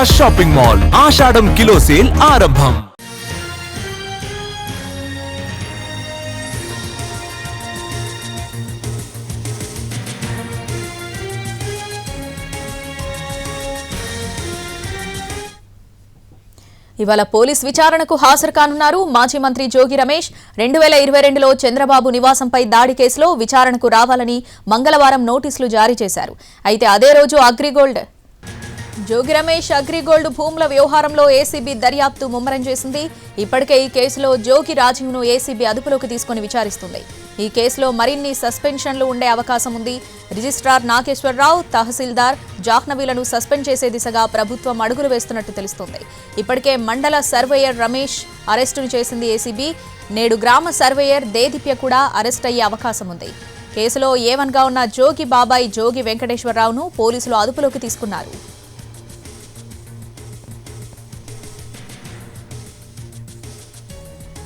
Asha shopping mall. Ashadam kilo sale ఆరంభం. ఇవాళ police విచారణకు హాజరు కానున్నారు మాజీ మంత్రి జోగి రమేష్. రెండు వేల ఇరవై రెండులో చంద్రబాబు నివాసంపై దాడి కేసులో విచారణకు రావాలని మంగళవారం నోటీసులు జారీ చేశారు. అయితే అదే రోజు అగ్రిగోల్డ్ జోగి రమేష్ అగ్రిగోల్డ్ భూముల వ్యవహారంలో ఏసీబీ దర్యాప్తు ముమ్మరం చేసింది. ఇప్పటికే ఈ కేసులో జోగి రాజీవ్ను ఏసీబీ అదుపులోకి తీసుకుని విచారిస్తుంది. ఈ కేసులో మరిన్ని సస్పెన్షన్లు ఉండే అవకాశం ఉంది. రిజిస్ట్రార్ నాగేశ్వరరావు తహసీల్దార్ జాహ్నవీలను సస్పెండ్ చేసే దిశగా ప్రభుత్వం అడుగులు వేస్తున్నట్టు తెలుస్తోంది. ఇప్పటికే మండల సర్వేయర్ రమేష్ అరెస్టును చేసింది ఏసీబీ. నేడు గ్రామ సర్వేయర్ దేదీప్య కూడా అరెస్ట్ అయ్యే అవకాశం ఉంది. కేసులో ఏవన్గా ఉన్న జోగి బాబాయ్ జోగి వెంకటేశ్వరరావును పోలీసులు అదుపులోకి తీసుకున్నారు.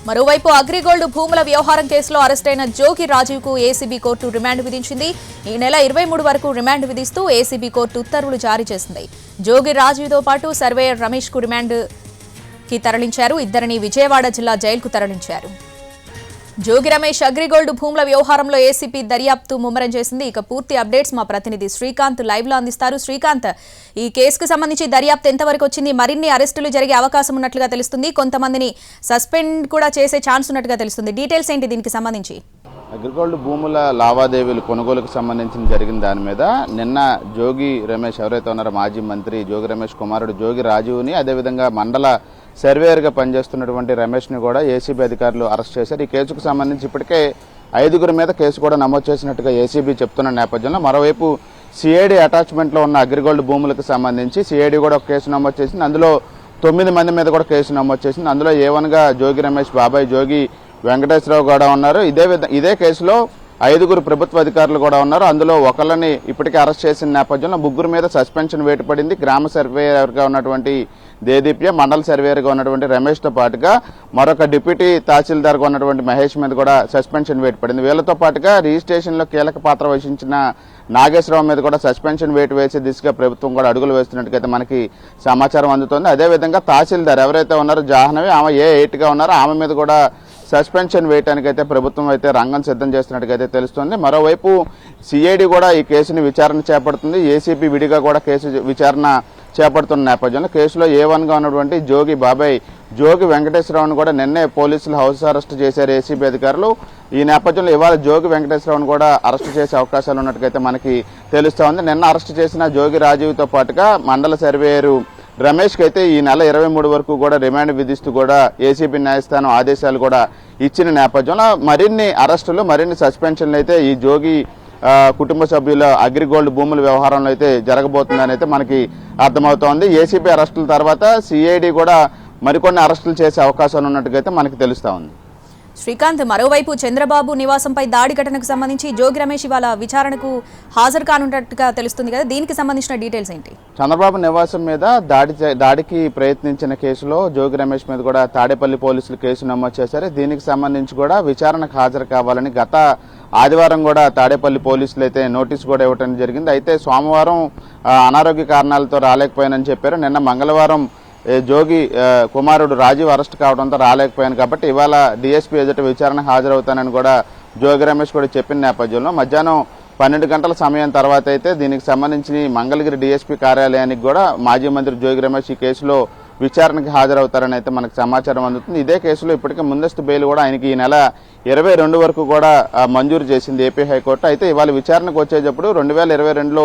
మరోవైపు అగ్రిగోల్డ్ భూముల వ్యవహారం కేసులో అరెస్టైన జోగి రాజీవ్కు ఏసీబీ కోర్టు రిమాండ్ విధించింది. ఈ నెల ఇరవై మూడు వరకు రిమాండ్ విధిస్తూ ఏసీబీ కోర్టు ఉత్తర్వులు జారీ చేసింది. జోగి రాజీవ్తో పాటు సర్వేయర్ రమేష్కు రిమాండ్కి రిమాండ్కి తరలించారు. ఇద్దరిని విజయవాడ జిల్లా జైలుకు తరలించారు. జోగి రమేష్ అగ్రిగోల్డ్ భూముల వ్యవహారంలో ఏసీపీ దర్యాప్తు ముమ్మరం చేసింది. ఇక పూర్తి అప్డేట్స్ మా ప్రతినిధి శ్రీకాంత్ లైవ్లో అందిస్తారు. శ్రీకాంత్ ఈ కేసుకు సంబంధించి దర్యాప్తు ఎంతవరకు వచ్చింది? మరిన్ని అరెస్టులు జరిగే అవకాశం ఉన్నట్లుగా తెలుస్తుంది. కొంతమందిని సస్పెండ్ కూడా చేసే ఛాన్స్ ఉన్నట్టుగా తెలుస్తుంది. డీటెయిల్స్ ఏంటి దీనికి సంబంధించి? అగ్రిగోల్డ్ భూముల లావాదేవీలు కొనుగోలుకు సంబంధించిన జరిగిన దాని మీద నిన్న జోగి రమేష్ ఎవరైతే ఉన్నారో మాజీ మంత్రి జోగి రమేష్ కుమారుడు జోగి రాజుని అదేవిధంగా మండల సర్వేయర్గా పనిచేస్తున్నటువంటి రమేష్ని కూడా ఏసీబీ అధికారులు అరెస్ట్ చేశారు. ఈ కేసుకు సంబంధించి ఇప్పటికే ఐదుగురి మీద కేసు కూడా నమోదు చేసినట్టుగా ఏసీబీ చెప్తున్న నేపథ్యంలో మరోవైపు సిఐడి అటాచ్మెంట్లో ఉన్న అగ్రిగోల్డ్ భూములకు సంబంధించి సిఐడి కూడా ఒక కేసు నమోదు చేసింది. అందులో తొమ్మిది మంది మీద కూడా కేసు నమోదు చేసింది. అందులో ఏవన్గా జోగి రమేష్ బాబాయ్ జోగి వెంకటేశ్వరరావు కూడా ఉన్నారు. ఇదే విధ ఇదే కేసులో ఐదుగురు ప్రభుత్వ అధికారులు కూడా ఉన్నారు. అందులో ఒకళ్ళని ఇప్పటికే అరెస్ట్ చేసిన నేపథ్యంలో ముగ్గురు మీద సస్పెన్షన్ వేటు పడింది గ్రామ సర్వేయర్గా ఉన్నటువంటి దేదీప్య మండల సర్వేయర్గా ఉన్నటువంటి రమేష్తో పాటుగా మరొక డిప్యూటీ తహసీల్దార్గా ఉన్నటువంటి మహేష్ మీద కూడా సస్పెన్షన్ వేటు పడింది వీళ్ళతో పాటుగా రిజిస్ట్రేషన్లో కీలక పాత్ర వహించిన నాగేశ్వరరావు మీద కూడా సస్పెన్షన్ వేటు వేసే దిశగా ప్రభుత్వం కూడా అడుగులు వేస్తున్నట్టుగా మనకి సమాచారం అందుతోంది. అదేవిధంగా తహసీల్దార్ ఎవరైతే ఉన్నారో జాహ్నవి ఆమె ఏ ఎయిట్గా ఉన్నారో ఆమె మీద కూడా సస్పెన్షన్ వేయటానికైతే ప్రభుత్వం అయితే రంగం సిద్ధం చేస్తున్నట్టుగా తెలుస్తుంది. మరోవైపు సిఐడి కూడా ఈ కేసుని విచారణ చేపడుతుంది. ఏసీపీ విడిగా కూడా కేసు విచారణ చేపడుతున్న నేపథ్యంలో కేసులో ఏ వన్గా ఉన్నటువంటి జోగి బాబాయ్ జోగి వెంకటేశ్వరరావును కూడా నిన్నే పోలీసులు హౌస్ అరెస్ట్ చేశారు ఏసీబీ అధికారులు. ఈ నేపథ్యంలో ఇవాళ జోగి వెంకటేశ్వరరావును కూడా అరెస్ట్ చేసే అవకాశాలు ఉన్నట్టుగా మనకి తెలుస్తూ ఉంది నిన్న అరెస్ట్ చేసిన జోగి రాజీవ్తో పాటుగా మండల సర్వేయరు రమేష్కి అయితే ఈ నెల ఇరవై మూడు వరకు కూడా రిమాండ్ విధిస్తూ కూడా ఏసీబీ న్యాయస్థానం ఆదేశాలు కూడా ఇచ్చిన నేపథ్యంలో మరిన్ని అరెస్టులు మరిన్ని సస్పెన్షన్లు అయితే ఈ జోగి కుటుంబ సభ్యుల అగ్రిగోల్డ్ భూముల వ్యవహారంలో అయితే జరగబోతుందని అయితే మనకి అర్థమవుతోంది. ఏసీబీ అరెస్టుల తర్వాత సిఐడి కూడా మరికొన్ని అరెస్టులు చేసే అవకాశాలు ఉన్నట్టుగా అయితే మనకి తెలుస్తూ ఉంది. శ్రీకాంత్ మరోవైపు చంద్రబాబు నివాసంపై దాడి ఘటనకు సంబంధించి జోగి రమేష్ ఇవాళ విచారణకు హాజరు కానున్నట్టుగా తెలుస్తుంది కదా. దీనికి సంబంధించిన డీటెయిల్స్ ఏంటి? చంద్రబాబు నివాసం మీద దాడి దాడికి ప్రయత్నించిన కేసులో జోగి రమేష్ మీద కూడా తాడేపల్లి పోలీసులు కేసు నమోదు చేశారు. దీనికి సంబంధించి కూడా విచారణకు హాజరు కావాలని గత ఆదివారం కూడా తాడేపల్లి పోలీసులు అయితే నోటీస్ కూడా ఇవ్వడం జరిగింది. అయితే సోమవారం అనారోగ్య కారణాలతో రాలేకపోయానని చెప్పారు. నిన్న మంగళవారం జోగి కుమారుడు రాజీవ్ అరెస్ట్ కావడంతో రాలేకపోయాను కాబట్టి ఇవాళ డిఎస్పీ ఎదుట విచారణ హాజరవుతానని కూడా జోగి రమేష్ కూడా చెప్పిన నేపథ్యంలో మధ్యాహ్నం పన్నెండు గంటల సమయం తర్వాత అయితే దీనికి సంబంధించి మంగళగిరి డిఎస్పీ కార్యాలయానికి కూడా మాజీ మంత్రి జోగి రమేష్ ఈ కేసులో విచారణకి హాజరవుతారని అయితే మనకు సమాచారం అందుతుంది. ఇదే కేసులో ఇప్పటికే ముందస్తు బెయిల్ కూడా ఆయనకి ఈ నెల ఇరవై రెండు వరకు కూడా మంజూరు చేసింది ఏపీ హైకోర్టు. అయితే ఇవాళ విచారణకు వచ్చేటప్పుడు రెండు వేల ఇరవై రెండులో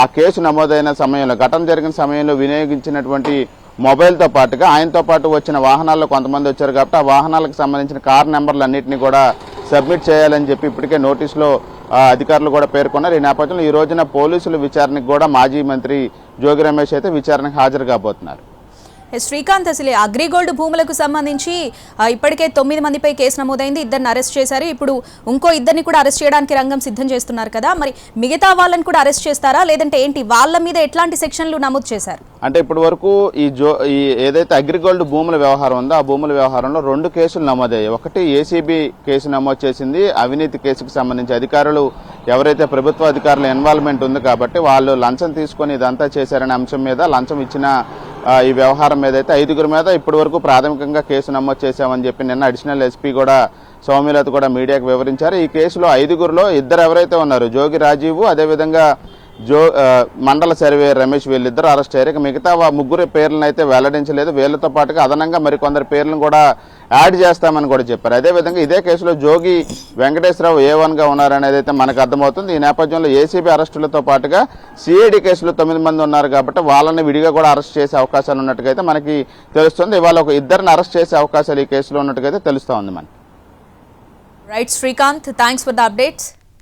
ఆ కేసు నమోదైన సమయంలో ఘటన జరిగిన సమయంలో వినియోగించినటువంటి మొబైల్తో పాటుగా ఆయనతో పాటు వచ్చిన వాహనాల్లో కొంతమంది వచ్చారు కాబట్టి ఆ వాహనాలకు సంబంధించిన కార్ నెంబర్లు అన్నింటినీ కూడా సబ్మిట్ చేయాలని చెప్పి ఇప్పటికే నోటీసులో అధికారులు కూడా పేర్కొన్నారు. ఈ నేపథ్యంలో ఈ రోజున పోలీసుల విచారణకు కూడా మాజీ మంత్రి జోగి రమేష్ అయితే విచారణకు హాజరు కాబోతున్నారు. శ్రీకాంత్ అసలు అగ్రిగోల్డ్ భూములకు సంబంధించి ఇప్పటికే తొమ్మిది మందిపై కేసు నమోదైంది. ఇద్దరిని అరెస్ట్ చేశారు. ఇప్పుడు ఇంకో ఇద్దరిని కూడా అరెస్ట్ చేయడానికి రంగం సిద్ధం చేస్తున్నారు కదా. మరి మిగతా వాళ్ళని కూడా అరెస్ట్ చేస్తారా? లేదంటే ఏంటి? వాళ్ళ మీద ఎట్లాంటి సెక్షన్లు నమోదు చేశారు? అంటే ఇప్పటి వరకు ఈ జో ఈ ఏదైతే అగ్రిగోల్డ్ భూముల వ్యవహారం ఉందో ఆ భూముల వ్యవహారంలో రెండు కేసులు నమోదయ్యాయి. ఒకటి ఏసీబీ కేసు నమోదు చేసింది. అవినీతి కేసుకు సంబంధించి అధికారులు ఎవరైతే ప్రభుత్వ అధికారుల ఇన్వాల్వ్మెంట్ ఉంది కాబట్టి వాళ్ళు లంచం తీసుకొని ఇదంతా చేశారనే అంశం మీద లంచం ఇచ్చిన ఈ వ్యవహారం మీద అయితే ఐదుగురు మీద ఇప్పటి వరకు ప్రాథమికంగా కేసు నమోదు చేశామని చెప్పి నిన్న అడిషనల్ ఎస్పీ కూడా సౌమ్యలత కూడా మీడియాకు వివరించారు. ఈ కేసులో ఐదుగురులో ఇద్దరు ఎవరైతే ఉన్నారు? జోగి రాజీవ్ అదేవిధంగా జో మండల సర్వే రమేష్ వీళ్ళిద్దరు అరెస్ట్ అయ్యారు. ఇక మిగతా ముగ్గురు పేర్లను అయితే వెల్లడించలేదు. వీళ్ళతో పాటుగా అదనంగా మరికొందరు పేర్లను కూడా యాడ్ చేస్తామని కూడా చెప్పారు. అదేవిధంగా ఇదే కేసులో జోగి వెంకటేశ్వరరావు ఏ వన్గా ఉన్నారనేది అయితే మనకు అర్థమవుతుంది. ఈ నేపథ్యంలో ఏసీబీ అరెస్టులతో పాటుగా సిఐడి కేసులో తొమ్మిది మంది ఉన్నారు కాబట్టి వాళ్ళని విడిగా కూడా అరెస్ట్ చేసే అవకాశాలు ఉన్నట్టుగా అయితే మనకి తెలుస్తుంది. ఇవాళ ఒక ఇద్దరిని అరెస్ట్ చేసే అవకాశాలు ఈ కేసులో ఉన్నట్టుగా అయితే తెలుస్తూ ఉంది మనకి. Right Srikanth thanks for the updates